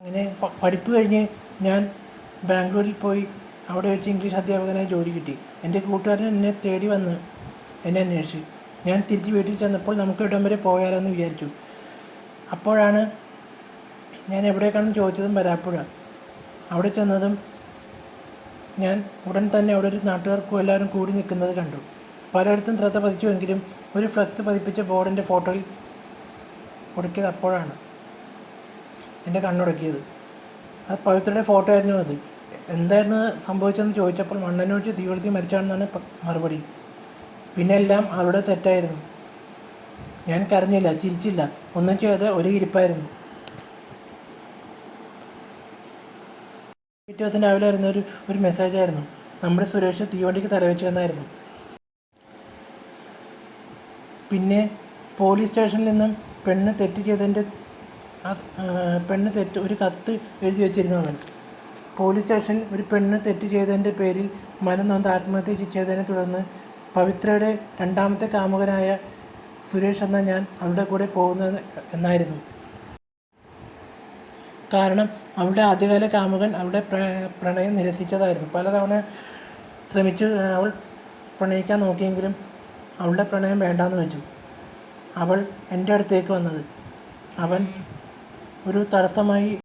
അങ്ങനെ പഠിപ്പ് കഴിഞ്ഞ് ഞാൻ ബാംഗ്ലൂരിൽ പോയി അവിടെ വെച്ച് ഇംഗ്ലീഷ് അധ്യാപകനായി ജോലി കിട്ടി. എന്റെ കൂട്ടുകാരൻ എന്നെ തേടി വന്ന് എന്നെ അന്വേഷിച്ചു. ഞാൻ തിരിച്ച് വീട്ടിൽ ചെന്നപ്പോൾ നമുക്ക് ഇടം വരെ പോയാലോ എന്ന് വിചാരിച്ചു. അപ്പോഴാണ് ഞാൻ എവിടേക്കാണെന്ന് ചോദിച്ചതും വരാപ്പുഴ അവിടെ ചെന്നതും ഞാൻ ഉടൻ തന്നെ അവിടെ ഒരു നാട്ടുകാർക്കും എല്ലാവരും കൂടി നിൽക്കുന്നത് കണ്ടു. പലയിടത്തും ശ്രദ്ധ പതിച്ചുവെങ്കിലും ഒരു ഫ്ലക്സ് പതിപ്പിച്ച ബോർഡിന്റെ ഫോട്ടോയിൽ ഒടുക്കിയത് അപ്പോഴാണ്. എന്റെ കണ്ണുടക്കിയത്. അത് പവിത്രയുടെ ഫോട്ടോ ആയിരുന്നു അത്. എന്തായിരുന്നു സംഭവിച്ചതെന്ന് ചോദിച്ചപ്പോൾ മണ്ണനൊഴിച്ച് കൊളുത്തി മരിച്ചാണെന്നാണ് മറുപടി. പിന്നെ എല്ലാം അവരുടെ തെറ്റായിരുന്നു. ഞാൻ കരഞ്ഞില്ല ചിരിച്ചില്ല. ഒന്നും ചെയ്യാതെ ഒരു ഇരിപ്പായിരുന്നു. പിറ്റേ ദിവസം രാവിലെ ആയിരുന്നു ഒരു ഒരു മെസ്സേജ് ആയിരുന്നു. നമ്മുടെ സുരേഷ് തീവണ്ടിക്ക് തലവെച്ചതെന്നായിരുന്നു പിന്നെ പോലീസ് സ്റ്റേഷനിൽ നിന്നും പെണ്ണ് തെറ്റ് ചെയ്തതിന്റെ ആ- പെണ്ണ് തെറ്റ് ഒരു കത്ത് എഴുതി വെച്ചിരുന്നു അവൻ. പോലീസ് സ്റ്റേഷനിൽ ഒരു പെണ്ണ് തെറ്റ് ചെയ്തതിന്റെ പേരിൽ മനം നൊന്ത് ആത്മഹത്യ ചെയ്തതിനെ തുടർന്ന് പവിത്രയുടെ രണ്ടാമത്തെ കാമുകനായ സുരേഷ് എന്ന ഞാൻ അവളുടെ കൂടെ പോകുന്നത് എന്നായിരുന്നു. കാരണം അവളുടെ ആദ്യകാല കാമുകൻ അവളുടെ പ്ര- പ്രണയം നിരസിച്ചതായിരുന്നു. പലതവണ ശ്രമിച്ചു അവൾ പ്രണയിക്കാൻ നോക്കിയെങ്കിലും അവളുടെ പ്രണയം വേണ്ടാന്ന് വെച്ചു. അവൾ എന്റെ അടുത്തേക്ക് വന്നത്. അവൻ ഒരു തടസ്സമായി